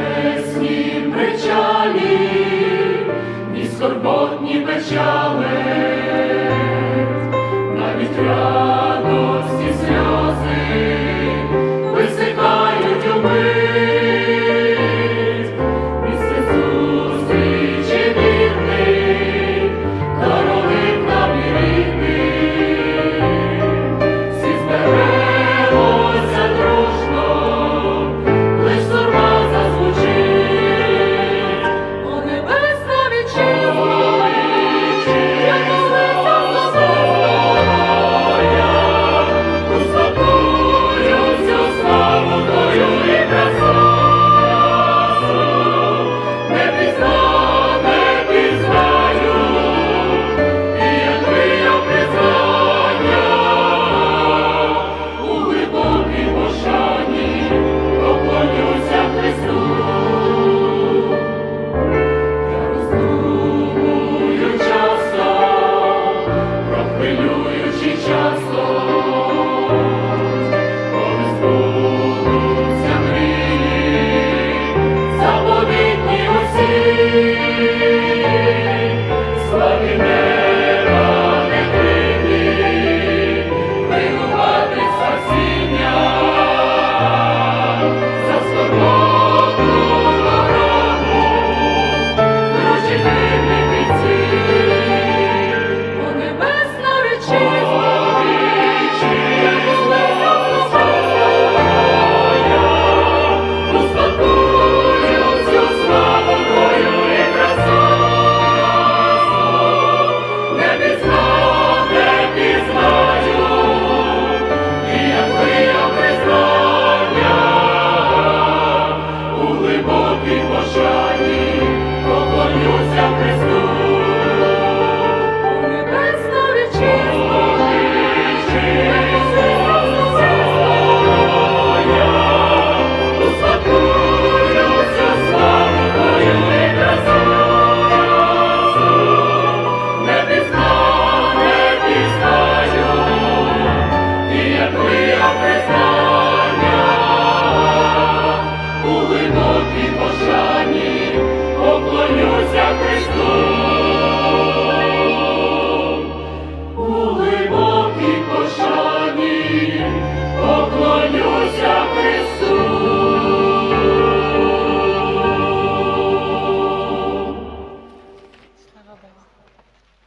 небесній причалі, і скорботні печали. високій пошані, поклонюся Христу. У небесно вічисну успокоюся славою і красою, не пізна, не пізнаю, я признаю, у глибокій